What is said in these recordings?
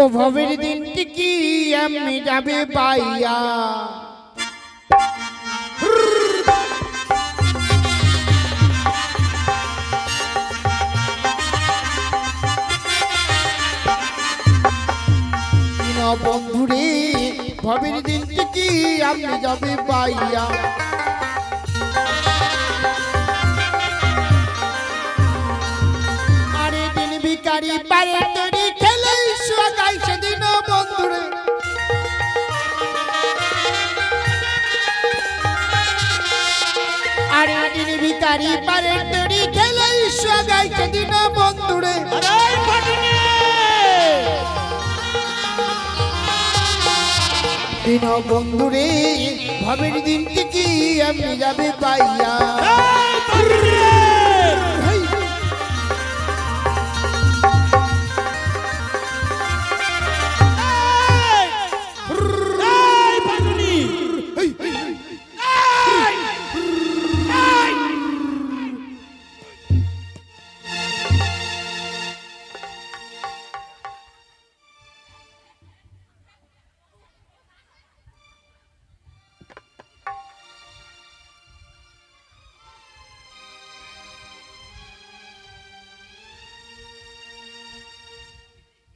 ও ভবের দিনটি কি এমনি যাবে পাইয়া। দিন বন্ধুরে, ভবের দিনটি কি এমনি যাবে পাইয়া। আরে দিন ভিকারি পারে আরে দিন ভিকারি পারে তরি খেলে সোগাই সেদিন বন্ধুরে। দিন বন্ধুরে ভাবের দিন কি আমি যাবে পাইয়া।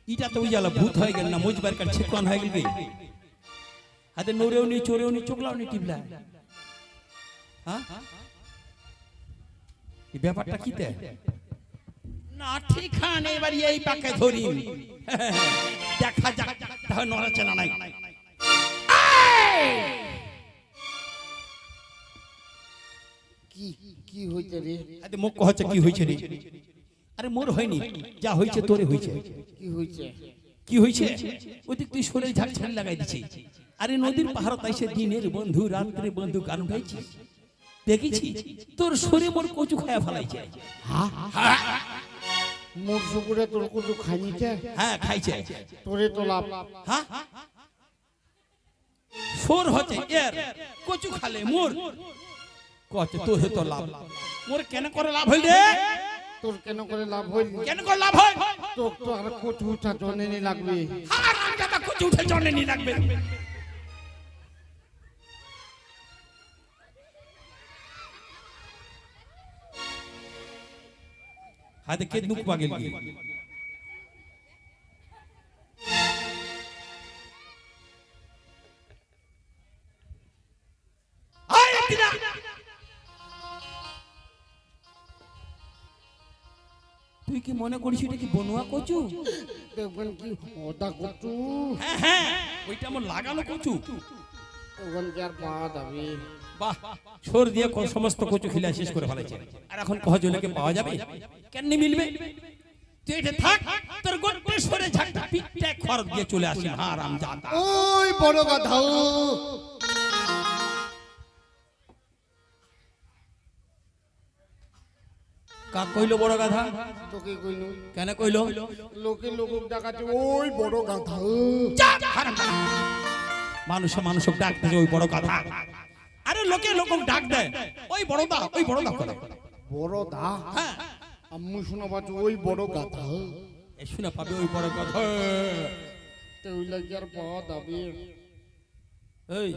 ইটা তো জ্বালা ভূত হয়ে গেল না মুজবার কার ছিকন হয়ে গেল হাতে নড়েও নি চড়েও নি চোখলাও নি টিপলা হ্যাঁ? এই ব্যাপারটা কিতে না ঠিক হান এবার এই পাকে ধরি। দেখা যাক তাহলে নড়াচড়া নাই। কি কি হইতে রে? আরে মুখ হচ্ছে কি হয়েছে রে? আরে মোর হয়নি। যা হয়েছে তোরে হয়েছে। কি হইছে কি হয়েছে? ওদিক তুই সরে ঝাড় ঝাড় লাগাই দিছি। আরে নদীর পাহাড় তাইসে দিনের বন্ধু রাত্রে বন্ধু গান উঠাইছি। দেখেছি তোর সরে মোর কচু খায়া ফেলাইছে। মোর সুপুরে তোর কত খাইছে? হ্যাঁ খাইছে। তোরে তো লাভ। হ্যাঁ সোর হচ্ছে এর। কচু খালে মোর। কচু তোর তো লাভ। মোর কেন করে লাভ হইল রে? তোর কেন করে লাভ হইল? কেন করে লাভ হয় তোর তো আর কচু উঠা জনে লাগবে। আর গাদা কচু উঠে জনে নি লাগবে। হাতে কে নুক পাগেল কি? মনে করিস এটা কি বনুয়া কচু? দেখবেন কি ওটা কচু। হ্যাঁ হ্যাঁ ওইটা আমার লাগানো কচু। ওখান কি আর পাওয়া যাবে। বাহ সর দিয়ে সমস্ত কচু খিলা শেষ করে ফেলেছে। আর এখন কহ জলেকে পাওয়া যাবে? কেন মিলবে? তুই এটা থাক তোর গোটে সরে ঝাঁকটা পিঠটা খড় দিয়ে চলে আসি হারাম জাদা ওই বড় কথা কাক কইলো বড় গাধা? তোকে কইনু। কেন কইলো লোকে লোক ডাকাতে ওই বড় গাধা। মানুষে মানুষক ডাকতে ওই বড় গাধা। আরে লোকে লোক ডাক দেয় ওই বড় দা ওই বড় দা করে। বড় দা? হ্যাঁ। আম্মু শোনা পাচ্ছ ওই বড় গাধা। এ শুনে পাবে ওই বড় গাধা। তো ওই লাগে আর পাওয়া যাবে এই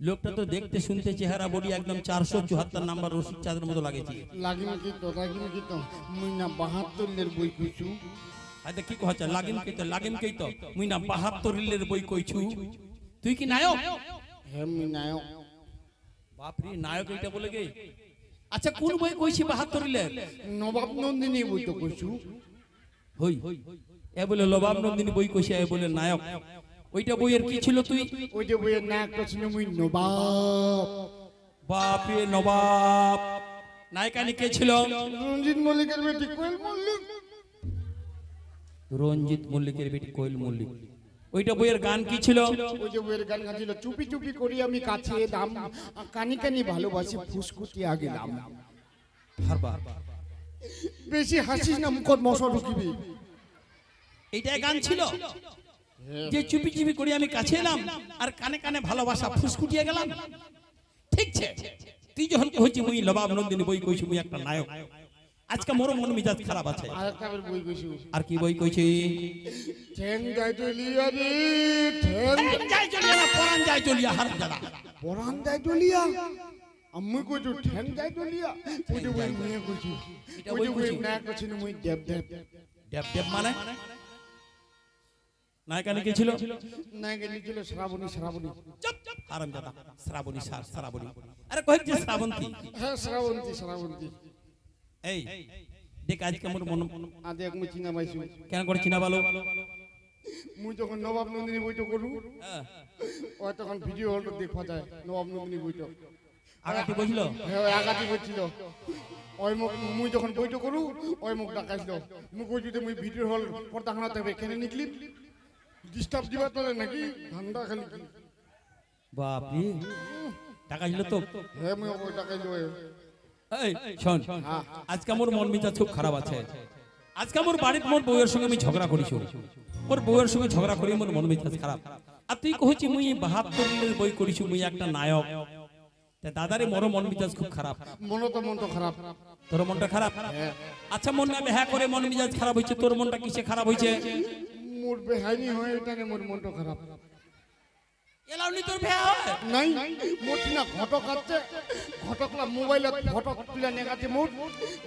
লোকটা তো দেখতে শুনতে চেহারা বডি একদম চারশো চুহাত্তর নাম্বার রশিদ চাঁদের মতো লাগেছে লাগিন কি তো? লাগিন কি তো? মুই না বাহাত্তর লের বই কইছু। কি কহছে লাগিন কই তো? লাগিন কই তো? মুই না 72 রিলের বই কইছু। তুই কি নায়ক? হে মুই নায়ক? বাপ রে নায়ক। এইটা বলে গে আচ্ছা কোন বই কইছি 72 রিলের নবাব নন্দিনী বই তো কইছু। হই। এ বলে নবাব নন্দিনী বই কইছে এ বলে নায়ক ওইটা বইয়ের কি ছিল তুই? ওই যে বইয়ের নায়ক তো ছিল মুই নবাব। বাপ নবাব। নায়িকানি কে ছিল? রঞ্জিত মল্লিকের বেটি কোয়েল মল্লিক। রঞ্জিত মল্লিকের বেটি কোয়েল মল্লিক। ওইটা বইয়ের গান কি ছিল? ওই যে বইয়ের গান গাছিল চুপি চুপি করি আমি কাছে দাম কানি কানি ভালোবাসি আগে দাম হারবা। বেশি হাসিস না মুখত মশা ঢুকিবি। এইটাই গান ছিল? যে চুপি চুপি করে আমি কাছে এলাম আর কানে কানে ভালোবাসা ফুসকুটিয়ে গেলাম। ঠিক আছে তুই যখন কইছি মুই লবাব নন্দিনী বই কইছি মুই একটা নায়ক। আজকে মোর মন মিজাজ খারাপ আছে। আর বই কইছু। কি বই কইছি? ঠ্যাং যায় চলিয়া রে ঠ্যাং যায় চলিয়া না পরান যায় চলিয়া হারাম দাদা। পরান যায় চলিয়া আমি কইছো ঠ্যাং যায় চলিয়া যে ওই কইছি। এটা ওই কইছি। না কইছি। মুই দেব দেব। ডেপ ডেপ মানে? নায়িকানে কে ছিল না গেলি ছিল শ্রাবণী শ্রাবণী। চুপ চুপ। হারাম দাদা শ্রাবণী সার শ্রাবণী। আরে কই যে শ্রাবন্তী? হ্যাঁ শ্রাবন্তী শ্রাবন্তী। এই দেখ আজকে মোর মন আজ এক মুই চিনা পাইছি। কেন করে চিনা ভালো মুই যখন নবাব নন্দিনী বইটা করু হ্যাঁ। ওই তখন ভিডিও হল দেখা যায় নবাব নন্দিনী বইটা আগাতে বুঝলো হ্যাঁ আগাতি বইছিল। ওই মুখ মুই যখন বইটা করু ওই মুখ ডাকাইছিল। মুখ ওই যদি মুই ভিডিও হল পর্দা খানাতে হবে কেন নিকলি। ডিস্টার্ব দিবা তোরে নাকি? ঠান্ডা খালি। কি? টাকা ছিল তো। হ্যাঁ মুই ওই ডাকাইলো এই শোন। আজকে আমার মন মেজাজ খুব খারাপ আছে। আজকে আমার বাড়িতে মোর বউয়ের সঙ্গে আমি ঝগড়া করিছি মোর বউয়ের সঙ্গে ঝগড়া করি মোর মন মেজাজ খারাপ আর তুই কহছি মুই বাহাত্তর বই করিছি মুই একটা নায়ক। তা দাদারে মোর মন মেজাজ খুব খারাপ মন তো মন তো খারাপ তোর মনটা খারাপ আচ্ছা মন না হ্যাঁ করে মন মেজাজ খারাপ হয়েছে তোর মনটা কিসে খারাপ হয়েছে মোর বেহাইনি হয় এটা মোর মন তো খারাপ এলাউনি তোর ভ্যা হয়? নাই মোর না ঘটক আছে। ঘটকলা মোবাইলত ফটো তুলে নেগাতে মোর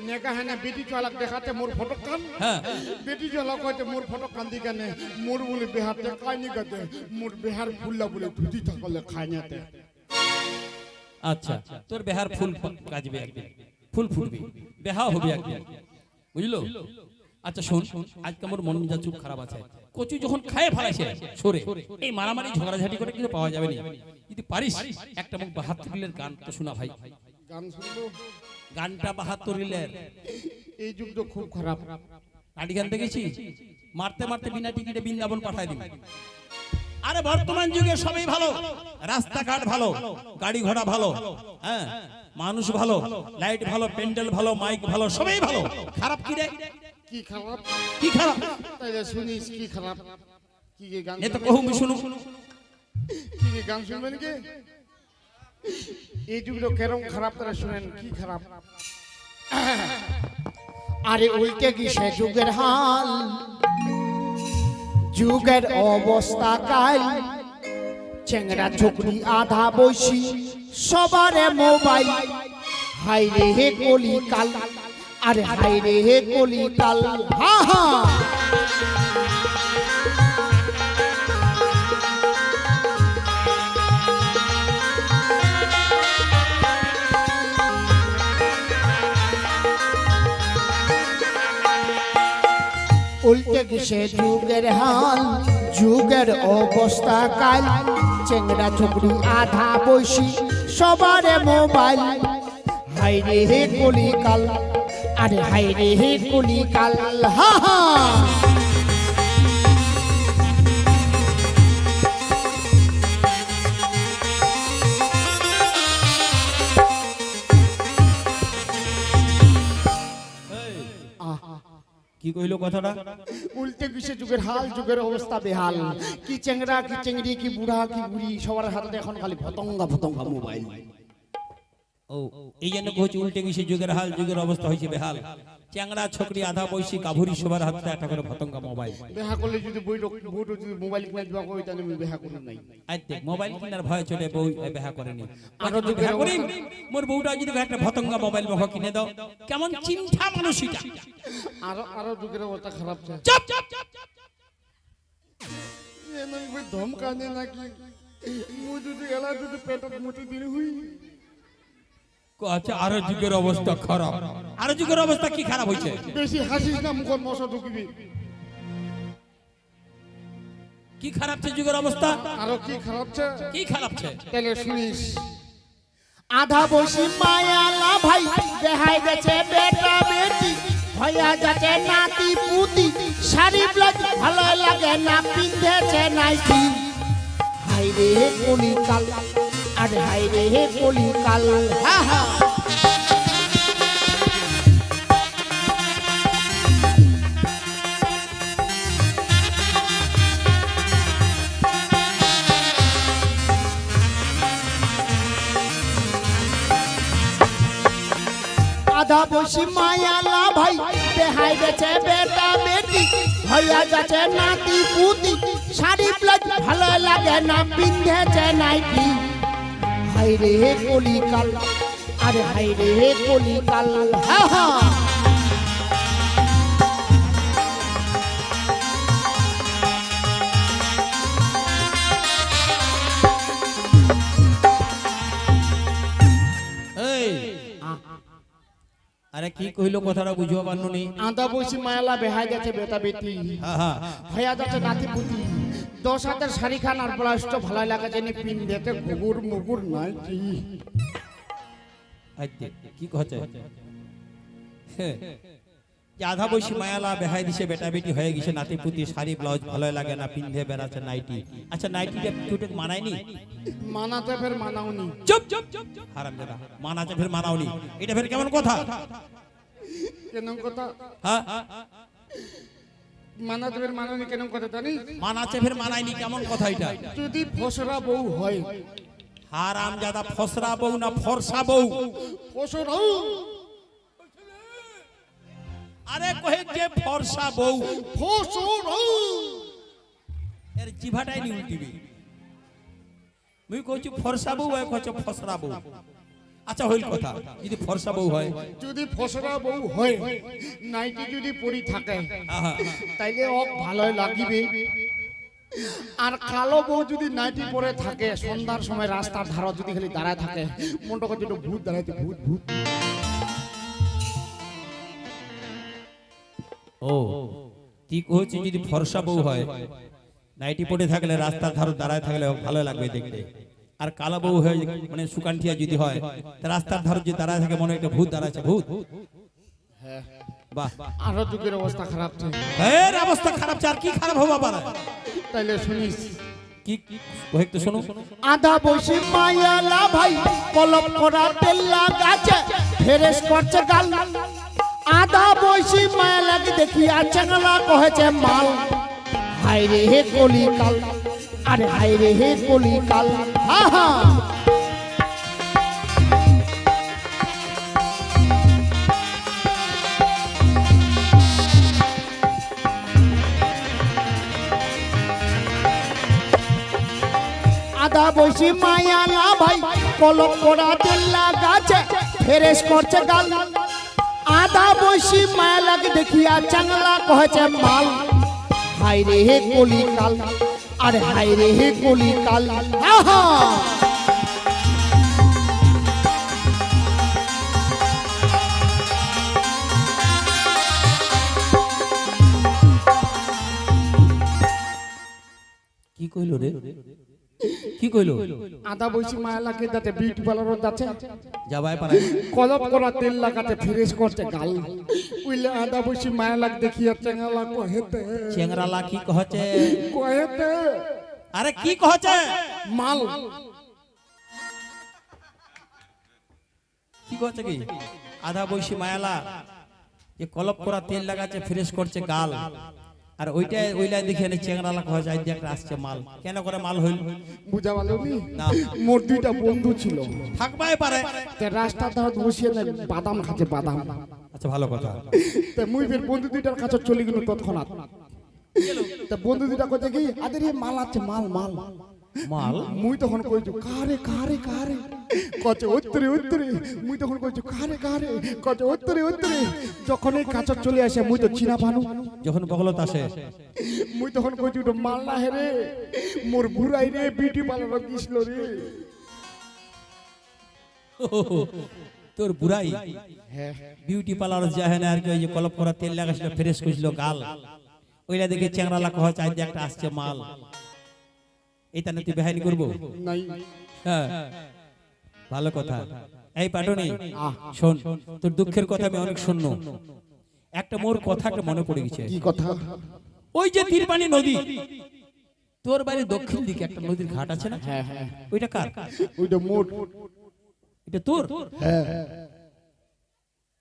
নেগা হেনে বেটি চালাক দেখাতে মোর ফটো কান। হ্যাঁ। বেটি চালাক কইতে মোর ফটো কান্দি কানে। মোর বলে বেহার দেখাই নি গাতে মোর বেহার ফুল্লা বলে ধুতি থাকলে খাই নাতে আচ্ছা তোর বেহার ফুল কাজবে একদিন। ফুল ফুটবে। বেহা হবে একদিন। বুঝলো? আচ্ছা শোন শোন আজকে আমার মন মেজাজ খুব খারাপ আছে। কচু যখন খায় ফেলাইছে সরে। এই মারামারি ঝগড়াঝাটি করে কিন্তু পাওয়া যাবে না। যদি পারিস একটা মুখ বাহাত্তরিলের গান তো শোনা ভাই। গান শুনব? গানটা বাহাত্তরিলের। এই যুগ তো খুব খারাপ। নাটি গান দেখেছি? মারতে মারতে বিনা টিকিটে বৃন্দাবন পাঠায় দিবি। আরে বর্তমান যুগে সবই ভালো। রাস্তাঘাট ভালো। গাড়ি ঘোড়া ভালো। হ্যাঁ মানুষ ভালো। লাইট ভালো প্যান্ডেল ভালো মাইক ভালো সবই ভালো। খারাপ কি রে? কি খারাপ? কি খারাপ? তাইলে শুনিস কি খারাপ? কি কি গান এ তো শুনবে? কহু শুনু কি কি গান শুনবেন কি? এই যুগটা কেরম খারাপ তারা শুনেন কি খারাপ? আরে উল্টে গিসে যুগের হাল যুগের অবস্থা কাল চেংড়া ঝুকরি আধা বৈশি সবারে মোবাইল হাই রে হে কলি কাল আরে হাই রে, হে কলি কাল হা হা। উল্টে গেছে যুগের হাল, যুগের অবস্থা কাল। চেংড়া ঝুকরি আধা বৈশি সবারে মোবাইল। হাই রে, হে কলি কাল আরে হাই রে হে কলি কাল হা হা। কি কইলো কথাটা? উল্টে গেছে যুগের হাল যুগের অবস্থা বেহাল। কি চেংড়া কি চেংড়ি কি বুড়া কি বুড়ি সবার হাতে এখন খালি ভতঙ্গা ভতঙ্গা মোবাইল। ও এই জন্য কইছি উল্টে গেছে যুগের হাল যুগের অবস্থা হয়েছে বেহাল। চ্যাংড়া ছকরি আধা বয়সী কাভুরি সবার হাতে একটা করে পতঙ্গা মোবাইল। বেহা করলে যদি বই বই যদি মোবাইল কিনে দিবা কই তাহলে আমি বেহা করি নাই। দেখ মোবাইল কিনার ভয় চলে বউ বেহা করেনি আরও আরও তো বেহা করি? মোর বউটা যদি একটা ভতঙ্গা মোবাইল মহ কিনে দাও কেমন চিন্তা মানুষ এটা আরও আরও যুগের অবস্থা খারাপ চুপ চুপ চুপ। এমন করে ধমকানে নাকি। মুই যদি এলা যদি পেটত মুটি দিলে হুই। আচ্ছা আরও যুগের অবস্থা খারাপ। আরও যুগের অবস্থা কি খারাপ হয়েছে? বেশি হাসিস না মুখত মশা ঢুকিবি। কি খারাপ ছে যুগের অবস্থা? আরও কি খারাপ ছে? কি খারাপ ছে? তাহলে শুনিস। আধা বৈশি মায়ালা ভাই দেখাই গেছে বেটা বেটি হইয়া যাচ্ছে নাতি পুতি শাড়ি ব্লাউজ ভালো লাগে না পিন্ধেছে নাইটি। হাই রে কলি কাল আরে হাই রে কলি কাল। হা হা। আধা বসি মায়ালা ভাই দেখাই গেছে বেটা বেটি হইয়া যাচ্ছে নাতি পুতি। শাড়ি ব্লাউজ ভালো লাগে না, পিন্ধেছে নাইটি। হাই রে কলিকাল আরে হাই রে কলিকাল হ্যাঁ হ্যাঁ এই আরে কি কইলো কথাটা বুঝবা পারল নি আদা বসি মায়ালা বেহাই বেটা বেটি হ্যাঁ হ্যাঁ হইয়া যাচ্ছে নাতি পুতি। দশ হাতের শাড়ি খান আর ব্লাউজটা ভালো লাগে জানি পিন্ধেতে ঘুগুর মুগুর নাইটি আইতে কি হ্যাঁ। আধা বয়সী মায়ালা বেহাই দিছে বেটা বেটি হয়ে গেছে নাতি পুতি শাড়ি ব্লাউজ ভালো লাগে না পিন্ধে বেড়াচ্ছে নাইটি। আচ্ছা নাইটিটা টুটে মানায়নি? মানাতে ফের মানাওনি। চুপ চুপ চুপ হারাম দাদা মানাচ্ছে ফের মানাওনি। এটা ফের কেমন কথা? কেন কথা? হ্যাঁ? মানাতে ফের মানাওনি কেন কথা জানি মানাচ্ছে ফের মানায়নি কেমন কথা এটা? যদি ফসরা বউ হয়। হারাম দাদা ফসরা বউ না ফরসা বউ? ফসরা। আরে কহে যে ফরসা বউ। ফসরা। এর জিভাটাই নি উল্টিবি মুই কইছি ফরসা বউ আর কইছ ফসরা বউ। আচ্ছা হইল কথা। যদি ফরসা বউ হয়। যদি ফসরা বউ হয় নাইটি যদি পরি থাকে তাইলে ভালোই লাগিবে। আর কালো বউ যদি নাইটি পরে থাকে সন্ধ্যার সময় রাস্তার ধারা যদি খালি দাঁড়ায় থাকে মনটা করছে ভূত দাঁড়াইছে ভূত ভূত। ও ঠিক হচ্ছে যদি ফরসা বউ হয় নাইটি পড়ে থাকলে রাস্তার ধারে দাঁড়ায় থাকলে ভালো লাগবে দেখতে। আর কালা বউ হয়ে মানে সুকান্ঠিয়া যদি হয় রাস্তার ধারে যদি দাঁড়ায় থাকে মনে একটা ভূত দাঁড়াচ্ছে ভূত। বাহ। আরও যুগের অবস্থা খারাপ আছে এর অবস্থা খারাপ চার কি খারাপ হব আবার? তাইলে শুনিস। কি কি তো শোনো। আধা বসি মায়ালা ভাই কলম করা তেল লাগাছে ফেরেস করছে গাল। আধা বসি মায়ালাকে দেখি আর চাঙ্গলা কহেছে মাল। হাই রে হে কলি কাল আরে হাই রে, হে কলি কাল হা হা আধা বসি মায়ালা ভাই কলম করা তেল লাগাছে ফেরেস করছে গাল। আধা বসি মায়ালাকে দেখিয়া চাংলা কহেছে মাল। হাই রে, হে কলি কাল আরে হায় রে হে কলি কাল আহা! কি কইল রে? কি কইলো? আধা বসি মায়ালাকে যাতে বিউটি পার্লার যাচ্ছে। যাবাই পারে কলম করা তেল লাগাতে ফ্রেশ করছে গাল। উইলে আধা বসি মায়ালাকে দেখিয়া চাংলা কহেতে। চেংরালা কি কহছে কহেতে। আরে কি কহছে মাল। কি করছে কি? আধা বয়সী মায়ালা যে কলপ করা তেল লাগাচ্ছে ফ্রেশ করছে গাল। আর ওইটা ওইলাই দেখে এনে চেংরালা কহা যায় একটা আসছে মাল। কেন করে মাল হইল? বুঝা ভালো নি। না মোর দুইটা বন্ধু ছিল। থাকবাই পারে। তে রাস্তা ধর বসিয়ে না বাদাম খাতে বাদাম। আচ্ছা ভালো কথা। তে মুই ফের বন্ধু দুইটার কাছে চলে গেল তৎক্ষণাৎ। তে বন্ধু দুইটা কইতে কি আদের এই মাল আছে মাল মাল। মাল? মুই তখন কইছো কারে কারে কারে? কচে উত্তরে উত্তরে। মুই তখন কইছো কারে কারে? কচে উত্তরে উত্তরে। যখন এই কাছে চলে আসে মুই তো চিনা পানু যখন বগলত আসে। মুই তখন কইছি ওটা মাল না হেরে মোর বুড়াই রে বিউটি পার্লার গিয়েছিল রে। তোর বুড়াই? হ্যাঁ। বিউটি পার্লার যায় না আর কি ওই যে কলপ করা তেল লাগাছিল ফ্রেশ করছিল গাল। ওইটা দেখে চেংরালা কহা চাই যে একটা আসছে মাল। এইটা না তুই বেহাইনি করব? নাই। হ্যাঁ। ভালো কথা। এই পাটনি আহ। শোন তোর দুঃখের কথা আমি অনেক শুনল একটা মোর কথাটা মনে পড়ে গেছে। কি কথা? ওই যে তীরপানি নদী। তোর বাড়ির দক্ষিণ দিকে একটা নদীর ঘাট আছে না? হ্যাঁ হ্যাঁ ওইটা কার? ওইটা মোট। এটা তোর? হ্যাঁ।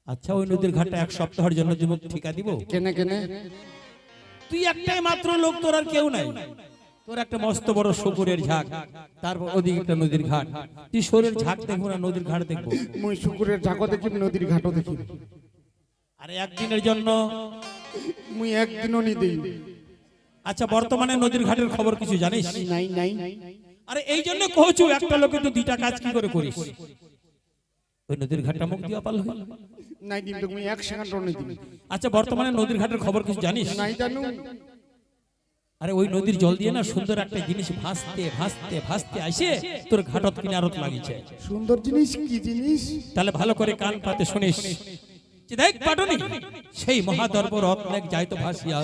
আচ্ছা ওই নদীর ঘাটটা এক সপ্তাহের জন্য তুমি ঠিকা দিব। কেনে কেনে? তুই একটাই মাত্র লোক তোর আর কেউ নাই। তোর একটা মস্ত বড় শুকুরের ঝাঁক। তারপর ওদিকে একটা নদীর ঘাট। তুই শোরের ঝাঁক দেখব না নদীর ঘাট দেখব? মুই শুকুরের ঝাঁকো দেখি নদীর ঘাটও দেখি আর একদিনের জন্য? মুই একদিনও নি দিই। আচ্ছা বর্তমানে নদীর ঘাটের খবর কিছু জানিস? নাই নাই। আরে এই জন্য কহছু একটা লোকে তো দুইটা কাজ কি করে করিস? ওই নদীর ঘাটটা মুখ দিয়া পাল নাই দিন তো মুই এক দিই। আচ্ছা বর্তমানে নদীর ঘাটের খবর কিছু জানিস? নাই জানু। আরে ওই নদীর জল দিয়ে না সুন্দর একটা জিনিস ভাসতে ভাসতে ভাসতে আসে তোর ঘাটত কিনারত লাগিছে। সুন্দর জিনিস কি জিনিস? তাহলে ভালো করে কান পাতে শুনিস। দেখ পাটনি সেই মহাদর্ব রত্নেক যাইতো ভাসিয়া।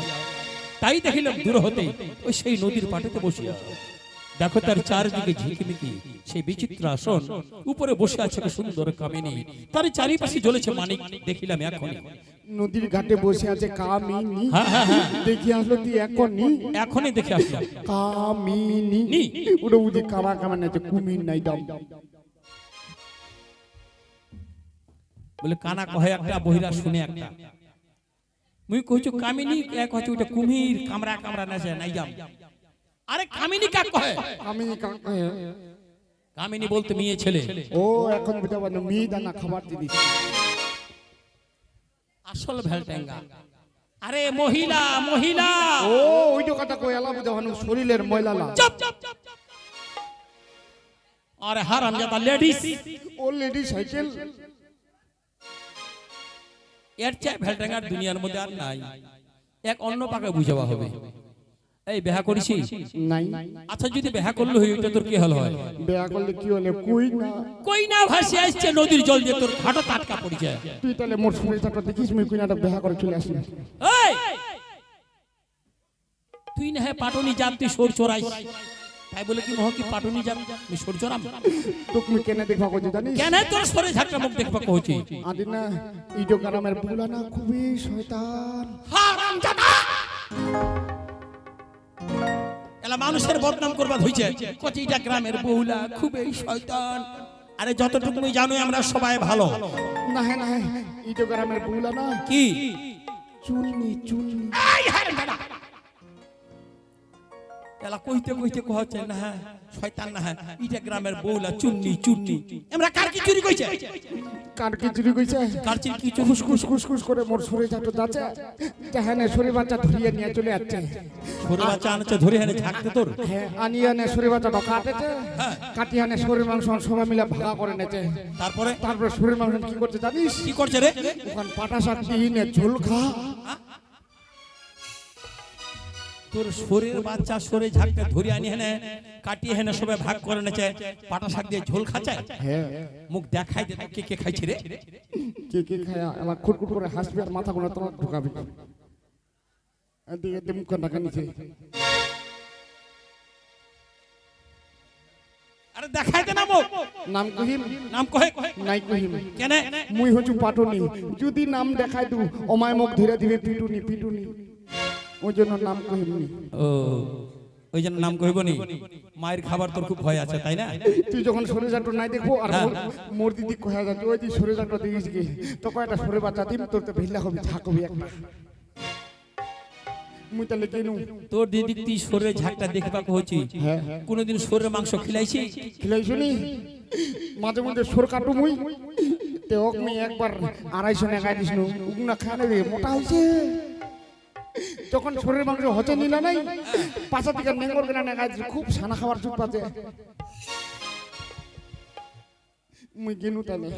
তাই দেখিলাম দূর হতে ওই সেই নদীর পাটেতে বসিয়া। দেখো তার চারদিকে ঝিকিমিকি সেই বিচিত্র আসন উপরে বসে আছে এক সুন্দর কামিনী। তার চারিপাশে জ্বলেছে মানিক দেখিলাম এখনই। নদীর ঘাটে বসে আছে কামিনী। হ্যাঁ হ্যাঁ হ্যাঁ। দেখি আসলো তুই এখন নি এখনই দেখে আসলাম কামিনী। নি। ওটা উদি কামা কামা নাচে কুমির নাই দাম। বলে কানা কহে একটা বহিরা শুনে একটা। মুই কইছো কামিনী এক হচ্ছে ওইটা কুমির কামরা কামরা নাচে নাই দাম। আরে কামিনী কাক কহে? কামিনি কামিনী কহে। কামিনী বলতে মেয়ে ছেলে। ও এখন বুঝা পারল মেয়ে দানা খাবার দিদি আসল ভেলটেঙ্গা। আরে মহিলা মহিলা। ও ওইটা কথা কই আলা বুঝা ভানু শরীরের ময়লালা চুপ আরে হারাম জাতা লেডিস। ও লেডি সাইকেল। এর চেয়ে ভেলটেঙ্গার দুনিয়ার মধ্যে আর নাই। এক অন্য পাকে বুঝাবা হবে। এই বেহা করিছি নাই। আচ্ছা যদি বেহা করলে হই ওইটা তোর কি হল হয়? বেয়া করলে কি হলে? কই না। কই না ভাসে আসছে নদীর জল দিয়ে তোর ঘাটও টাটকা পড়েছে তুই তাহলে মোর শরীর চাপটা দেখিস মুই কুইনাটা বেহা করে চলে আসি। এই! তুই না হ্যাঁ পাটনি জাত তুই সোর চোরাইস। তাই বলে কি মহ কি পাটনি জাত তুই সোর চোরাম? তোকে মুই কেনে দেখা করছি জানিস? কেন তোর সরে ঝাঁকটা মুখ দেখবা কহছি আদি না ইডো গ্রামের বুলা না খুবই শয়তান। হারাম জাদা এলা মানুষের বদনাম করবার হয়েছে কচিটা গ্রামের বহুলা খুবই শয়তান। আরে যতটুকু তুমি জানো আমরা সবাই ভালো। না হ্যাঁ না হ্যাঁ গ্রামের বহুলা না? কি? হ্যাঁ জাদা এলা কইতে কইতে কহছে না হ্যাঁ শয়তান না হ্যাঁ ইটা গ্রামের বউলা চুন্নি চুন্নি। আমরা কার কি চুরি কইছে? কার কি চুরি কইছে? কার চুরি কি চুরি খুশ খুশ খুশ করে মোর শরীর চাপটা যাচ্ছে জাহানে শরীর বাচ্চা ধরিয়ে নিয়ে চলে যাচ্ছে। ছোট বাচ্চা আনছে ধরে হানে ঝাঁকতে তোর? হ্যাঁ আনিয়ে নে শরীর বাচ্চাটা কাটেছে কাটিয়ে আনে শরীর মাংস সবাই মিলে ভাগা করে নেছে। তারপরে? তারপরে শরীর মাংস কি করছে জানিস? কি করছে রে? ওখান পাটা শাক দিয়ে নে ঝোল খা। তোর শরীর বাচ্চা সরে ঝাঁকতে ধরে আনি হেনে কাটিয়ে হেনে সবে ভাগ করে নেছে পাটা শাক দিয়ে ঝোল খাচ্ছে? হ্যাঁ। মুখ দেখাই দে কে কে খাইছে রে? কে কে খায়? আমার খুটখুট করে হাসবি আর মাথা গোনা তোমার ঢুকাবি। এদিকে মুখ নাকা নিচে। আরে দেখাই দে না মুখ। নাম কহিম? নাম কহে কহে। নাই কহিম। কেন? মুই হচ্ছু পাটনি। যদি নাম দেখাই দু অমায় মুখ ধীরে ধীরে পিটুনি পিটুনি। ওই জন্য নাম ও ওই জন্য নাম কইব নি মায়ের খাবার তোর খুব ভয় আছে তাই না? তুই যখন সরে যাটো নাই দেখব আর মোর- মোর দিদি কয়া যাচ্ছে ওই যে সরে যাটো দেখিস কি? তো কয়টা সরে বাচ্চা দিম তোর তো ভিল্লা হবি ঝাঁকবি একটা। মুই তাহলে কেনু? তোর দিদি তুই ঝাঁকটা কহছি হ্যাঁ। কোনোদিন শরীরে মাংস খিলাইছি? খিলাই শুনি মাঝে মধ্যে সর কাটু মুই। তে একবার আড়াইশো টাকা দিস নু। উগনা খানে মোটা হয়েছে যখন শরীরের মাংস হচ্ছে নিলা নাই। পাশা থেকে নেঙ্গর কেনা নেগা খুব সানা খাবার চুপ আছে মুই গেনু তাহলে